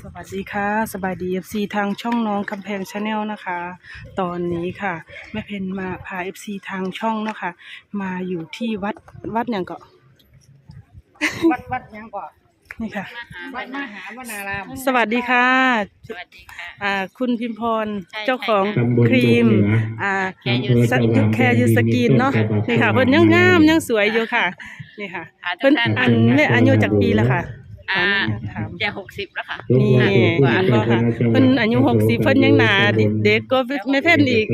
สวัสดีค่ะสบายดีเอฟซีทางช่องน้องคำแพงชาแนลนะคะ ตอนนี้ค่ะแม่เพนมาพาเอฟซีทางช่องเนาะคะมาอยู่ที่วัดวัดอย่างเกาะวัดวัดยังก่อนนี่ค่ะ วัดมหาวนารามสวัสดีค่ะ สวัสดีค่ะอ่าคุณพิมพรใช่เจ้าของใช่ตำบลครีมดงเหนืออ่าแค่ยูสแค่ยูสกินเนาะนี่ค่ะเพิ่นยังงามยังสวยอยู่ค่ะนี่ค่ะค่ะทุเพิ่กนท่านอันเนี่ยอายุจากปีแล้วค่ะ อ่าถาม จะหกสิบแล้วค่ะ นี่กว่าอันว่าค่ะเพิ่นอายุหกสิบเพิ่นยังหนาเด็กก็ไม่เพ่นอีก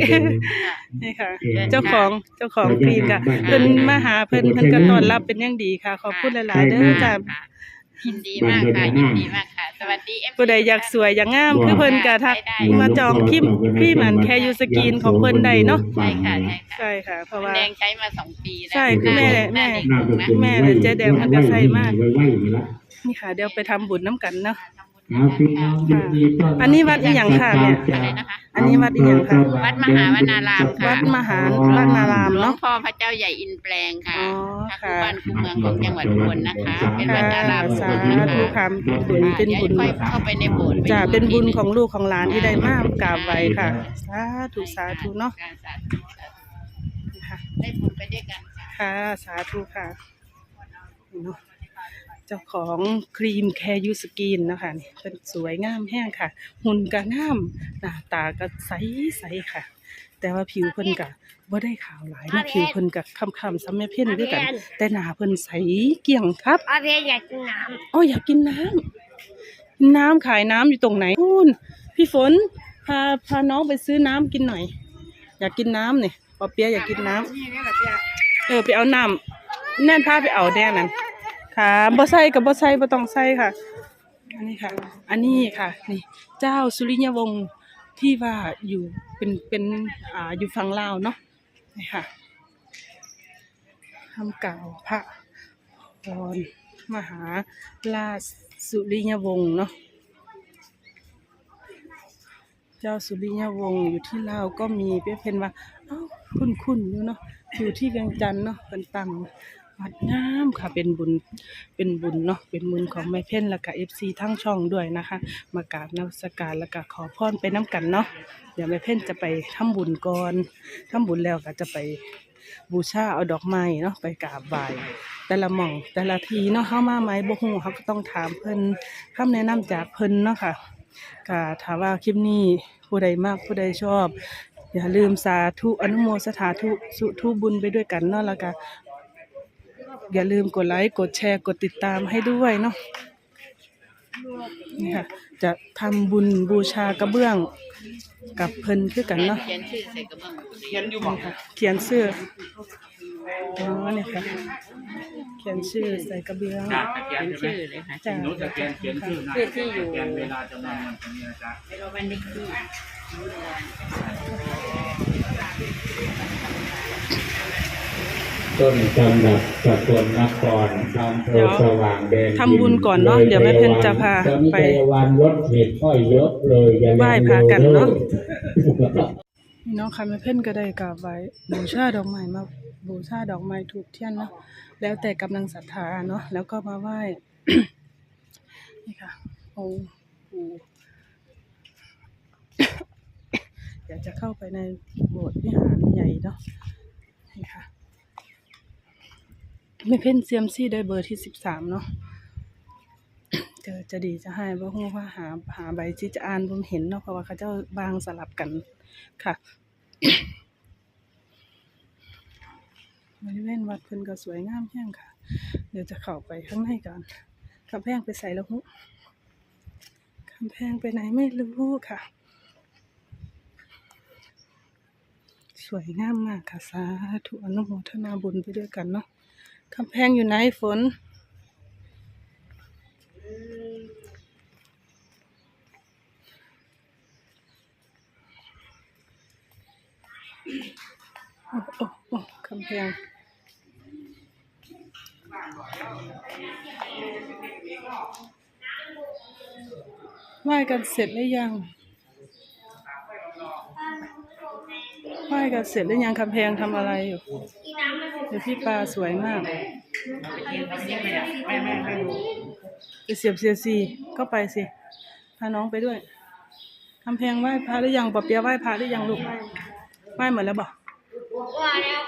นี่ค่ะ เจ้าของเจ้าของครีมค่ะเพิ่นมาหาเพิ่นเพิ่นก็ต้อนรับเป็นอย่างดีค่ะ ขอบคุณหลายๆเด้อจ้ะค่ะยินดีมากค่ะยินดีมากค่ะ สวัสดีเอฟผู้ใดอยากสวยอยากงามคือเพิ่นก็ทักมาจองครีมครีมอันแค่ยูสกินของเพิ่นได้เนาะใช่ค่ะใช่ค่ะใช่ค่ะ เพราะคุณว่า แดงใช้มาสองปีแล้วใช่คุณแม่หน้าแม่เด็กหน้าลตงกนะลงแม่เลยเจ๊แดงมันก็ใส่มากไว้ไว้อย่างนี้ละ นี่ค่ะ เดี๋ยวไปทำบุญน้ำกันเนาะเอาพี่น้องยินดีต้รับอันนี้วัดอีหยังค่ะเนี่ย อะไรนะคะ อันนี้วัดอีหยังค่ะ วัดมหาวนารามค่ะ วัดมหาวนาราม หลวงเนาะพ่อพระเจ้าใหญ่อินแปลงค่ะอ๋อพระค่ะคู่บ้านคู่เมืองของจังหวัดอุบลนะคะ เป็นวัดอารามหลสาวงนะคะธุค่ะบุญเป็นบุญดี๋ยวค่อยเข้าไปในโบสถ์จ้าเป็นบุญของลูกของหลานที่ได้มากกราบไว้ค่ะ สาธุสาธุเนาะสาธุสาธุค่ะได้บุญไปด้วยกันค่ะ ค่ะ สาธุค่ะนี่เนาะ เจ้าของครีมแคร์ยูสกินนะคะนี่เป็นสวยงามแห้งค่ะ หุ่นก็งามหน้าตาก็ใสใสๆค่ะ แต่ว่าผิวเพิ่นก็บ่ได้ขาวหลายนะผิวเพิ่นก็คำๆซ้ำแม่เพ่นด้วยกัน แต่หน้าเพิ่นใสเกลี่ยงครับอาเพอยากกินน้อ๋ออยากกินน้ำกินน้ำขายน้ำอยู่ตรงไหนพูนพี่ฝนพาพาน้องไปซื้อน้ำกินหน่อย อยากกินน้ำเนี่ยปอเปียะอยากกินน้ำำนี่นี่แหละพี่เออไปเอาน้ำแน่นพาไปเอาแน่นั่น ค่ะบ่ใส่กับบ่ใส่บ่ต้องใส่ค่ะ อันนี้ค่ะ อันนี้ค่ะนี่เจ้าสุริยวงศ์ที่ว่าอยู่เป็นเป็นอ่าอยู่ฝั่งลาวเนาะนี่ค่ะคำกล่าวพระพรมหาราชสุริยวงศ์เนาะเจ้าสุริยวงศ์อยู่ที่ลาวก็มีเพื่อเพนว่าเอ้าคุ้นๆอยู่เนาะอยู่ที่เวียงจันทน์เนาะเป็นตัง วัดงามค่ะเป็นบุญเป็นบุญเนาะเป็นบุญของแม่เพ่นและก็เอฟซีทั้งช่องด้วยนะคะ มากราบนมัสการแล้วก็ขอพรไปน้ำกันเนาะเดี๋ยวแม่เพ่นจะไปทำบุญก่อนทำบุญแล้วก็จะไปบูชาเอาดอกไม้เนาะไปกราบไหว้แต่ละหม่องแต่ละทีเนาะเข้ามาไหมบ่ฮู้เขาก็ต้องถามเพิ่นคำแนะนำจากเพิ่นเนาะค่ะก็ถามว่าคลิปนี้ผู้ใดมากผู้ใดชอบอย่าลืมสาธุอนุโมสถาธุสุทุบุญไปด้วยกันเนาะแล้วก็ อย่าลืมกดไลค์กดแชร์กดติดตามให้ด้วยเนาะนี่ค่ะ จะทำบุญบูชากระเบื้องกับเพิ่นคือกันเนาะเขียนชื่อใส่กระเบื้องเขียนอยู่บ่ค่ะเขียนชื่ออ๋อนี่ค่ะ เขียนชื่อใส่กระเบื้องเขียนชื่อเลยค่ะจ้ะหนูจะเขียนเขียนชื่อนะชื่อที่อยู่เขียนเวลาจำนวนมันตรงนี้นะจ๊ะเป็นวันนี้ ต้นตำรับสกลนครอำเภอสว่างแดนดินทำบุญก่อนเนาะเดี๋ยวแม่เพ็ญจะพาไปตอนนี้วันรถเห็ดค่อยเยอะเลยอย่าลืมไหว้พระกันเนาะดูพี่น้องค่ะแม่เพ่นก็ได้กราบไหว้บูชาดอกไม้มาบูชาดอกไม้ถูกเทียนเนาะแล้วแต่กำลังศรัทธาเนาะแล้วก็มาไหว้นี่ค่ะองค์ปู่เดี๋ยวจะเข้าไปในโบสถ์วิหารใหญ่เนาะนี่ค่ะ แม่เพ่นเซียมซี่ได้เบอร์ที่สิบสามเนาะจอจะดีจะให้บ่ฮู้ว่าหาหาใบที่จะอ่านผมเห็นเนาะเพราะว่าเขาเจ้าบางสลับกันค่ะบริเวณวัดเพิ่นก็สวยงามแห้งค่ะ เดี๋ยวจะเข้าไปข้างในก่อนกำแพงไปใส่แล้วฮู้กำแพงไปไหนไม่รู้ค่ะ สวยงามมากค่ะ สาธุอนุโมทนาบุญไปด้วยกันเนาะ กำแพงอยู่ไหนฝน โอ้โอ้โอ้กำแพงไหว้กันเสร็จหรือยัง ไหว้กันเสร็จหรือยังกำแพงทำอะไรอยู่เดี๋ยวพี่ปลาสวยมาก ไปเสียบเสียซีเข้าไปสิ พาน้องไปด้วยคำแพงไหว้พระหรือยังปอเปียะไหว้พระหรือยังลูก ไหว้หมดแล้วบอกว่าแล้ว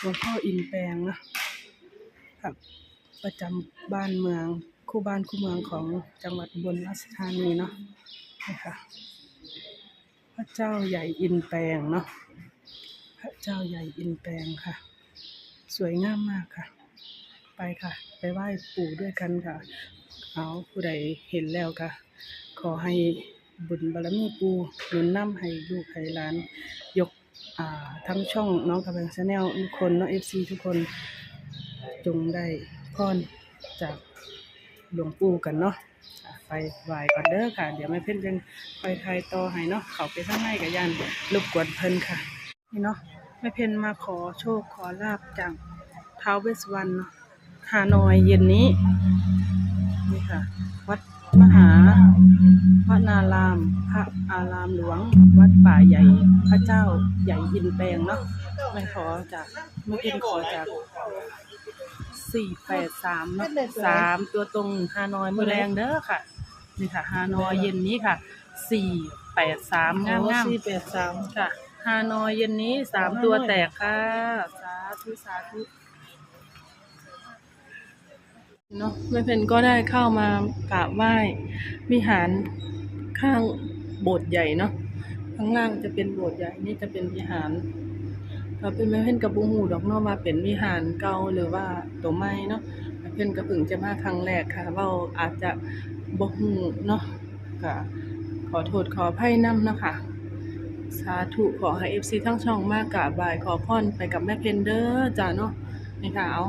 หลวงพ่ออินแปลงนะค่ะประจำบ้านเมือง คู่บ้านคู่เมืองของจังหวัดบนราชธานีเนาะนี่ค่ะ พระเจ้าใหญ่อินแปลงเนาะพระเจ้าใหญ่อินแปลงค่ะ สวยงามมากค่ะ ไปค่ะ ไปไหว้ปู่ด้วยกันค่ะ เอาผู้ใดเห็นแล้วก็ขอให้บุญบารมีปู่หนุนนำให้ลูกให้หลาน ยกทั้งช่องน้องกำลังชาแนลทุกคนเนาะเอฟซีทุกคนจงได้พรจาก หลวงปู่กันเนาะไปไหว้ก่อนเด้อค่ะ เดี๋ยวแม่เพ่นจังไปทายต่อให้เนาะเขาไปข้งในกับยันรบกวนเพิ่นค่ะ นี่เนาะแม่เพ่นมาขอโชคขอลาบจากท้าวเวสวรรณเนาะฮานอยเย็นนี้นี่ค่ะ วัดมหาวนาราม พระอารามหลวง วัดป่าใหญ่พระเจ้าใหญ่อินแปลงเนาะไม่ขอจากไม่เอ็นขอจาก สี่แปดสามเนาะสามตัวตรงฮานอยมือแรงเด้อค่ะ นี่ค่ะฮานอยเย็นนี้ค่ะสี่แปดสามงามงามสี่แปดสามค่ะฮานอยเย็นนี้สามตัวแตกค่ะ สาธุสาธุเนาะแม่เพนก็ได้เข้ามากราบไหว้วิหารข้างโบสถ์ใหญ่เนาะข้างล่างจะเป็นโบสถ์ใหญ่นี่จะเป็นวิหาร เราเป็นแม่เพนกับบูฮูดอกเนาะมาเป็นวิหารเก่าหรือว่าตัวใหม่เนาะแม่เพนก็เพิ่งจะมาครั้งแรกค่ะเว่าอาจจะบ่ฮู้เนาะก็ขอโทษขออภัยนำเนาะค่ะสาธุขอให้ FC ทั้งช่องมากกราบบายขอพรไปกับแม่เพนเด้อจ้าเนาะนี่ค่ะเอา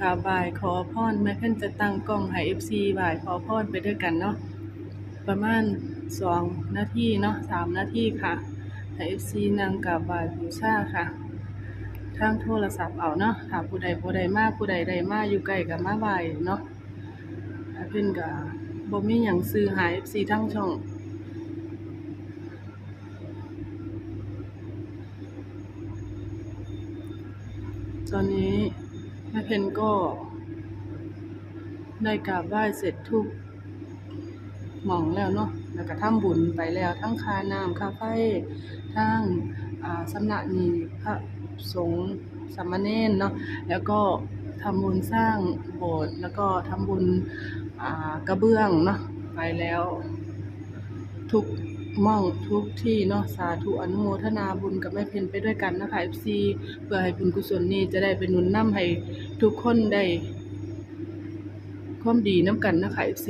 กราบบายขอพรแม่เพนจะตั้งกล้องให้ FC บายขอพรไปด้วยกันเนาะประมาณ2นาทีเนาะ3นาทีค่ะ ให้ FC นั่งกราบบ่ายบูชาค่ะทางโทรศัพท์เอาเนาะถ้าผู้ใดบ่ได้มากผู้ใดใดมากอยู่ใกล้ก็มาบ่ายเนาะแม่เพิ่นก็บ่มีหยังซื้อหา FC ทั้งช่องตอนนี้แม่เพนก็ได้กราบไหว้เสร็จทุกหม่องแล้วเนาะ แล้วก็ทำบุญไปแล้วทั้งคาน้ำคาไฟทั้งสำนักนีพระสงฆ์สามเณรเนาะแล้วก็ทำบุญสร้างโบสถ์แล้วก็ทำบุญกระเบื้องเนาะไปแล้ว ทุกม่องทุกที่เนาะสาธุอนุโมทนาบุญกับแม่เพนไปด้วยกันนะคะ FC เพื่อให้บุญกุศลนี้จะได้เป็นหนุนนำให้ทุกคนได้ความดีน้ำกันนะคะ FC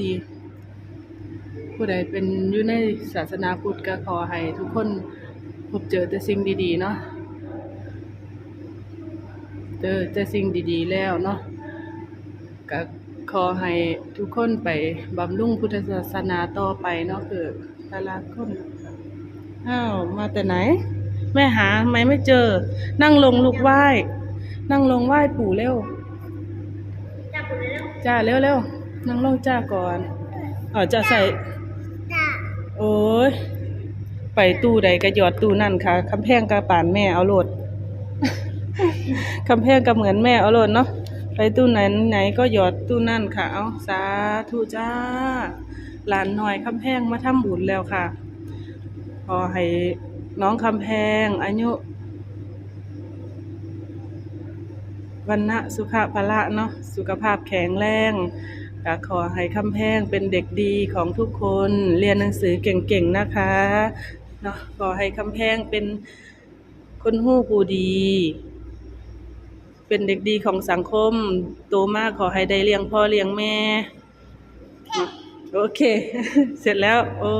ผู้ใดเป็นอยู่ในศาสนาพุทธก็ขอให้ทุกคนพบเจอแต่สิ่งดีๆเนาะเจอแต่สิ่งดีๆแล้วเนาะก็ขอให้ทุกคนไปบำรุงพุทธศาสนาต่อไปเนาะคือตลาดคนอ้าวมาแต่ไหน แม่หาทำไมไม่เจอ นั่งลงลูกไหว้ นั่งลงไหว้ปู่เร็วจับเลยแล้วจ้าเร็วเร็วนั่งลงจ้าก่อนอ๋อจะใส่จ้า โอ้ย ไปตู้ใดก็หยอดตู้นั่นค่ะคำแพงกระป่านแม่เอาโหลดคำแพงก็เหมือนแม่เอาโหลดเนาะไปตู้ไหนไหนก็หยอดตู้นั่นค่ะ เอาสาธุจ้า หลานหน่อยคำแพงมาทำบุญแล้วค่ะ ขอให้น้องคำแพงอายุวันนะสุขภละเนาะสุขภาพแข็งแรง ก็ขอให้คำแพงเป็นเด็กดีของทุกคนเรียนหนังสือเก่งๆนะคะเนาะขอให้คำแพงเป็นคนหู้ผู้ดี เป็นเด็กดีของสังคม โตมากขอให้ได้เลี้ยงพ่อเลี้ยงแม่ โอเค เสร็จแล้ว โอ้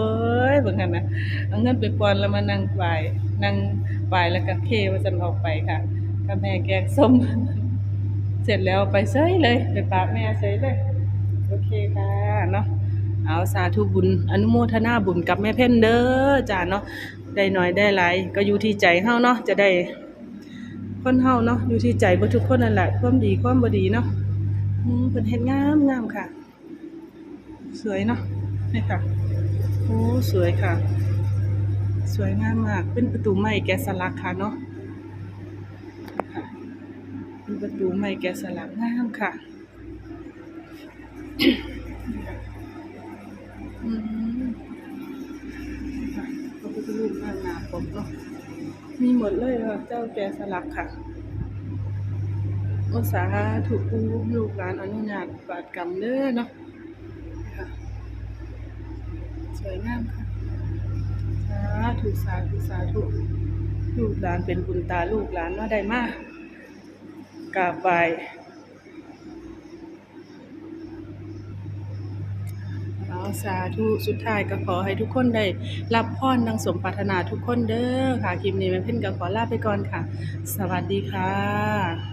ยเบิ่งกันนะเอาเงินไปปอนแล้วมานั่งไหวนั่งไหวแล้วก็เคว่าจะออกไปค่ะกำแพงแกงส้ม เสร็จแล้วไปเซยเลย ไปปากแม่เซยเลย โอเคค่ะเนาะเอาสาธุบุญอนุโมทนาบุญกับแม่เพ่นเด้อจ้าเนาะได้น้อยได้หลายก็อยู่ที่ใจเฮาเนาะจะได้คนเฮาเนาะอยู่ที่ใจบ่ทุกคนนั่นแหละความดีความบ่ดีเนาะอืมเพิ่นเฮ็ดงามงามค่ะ สวยเนาะนี่ค่ะโอ้สวยค่ะ สวยงามมากเป็นประตูไม้แกะสลักค่ะเนาะเป็นประตูไม้แกะสลักงามค่ะ พระพุทธรูปหน้านาผบเนาะมีหมดเลยค่ะเจ้าแกสลักค่ะอุตสาหถูกปูลูกหลานอนุญาตบาดกรรมเด้อเนาะสวยงามค่ะสาธุสาถูกสาธุลูกหลานเป็นบุญตาลูกหลานว่าได้มากกราบไหว สาธุสุดท้ายก็ขอให้ทุกคนได้รับพรดังสมปรารถนาทุกคนเด้อค่ะคลิปนี้แม่เพ่นก็ขอลาไปก่อนค่ะ สวัสดีค่ะ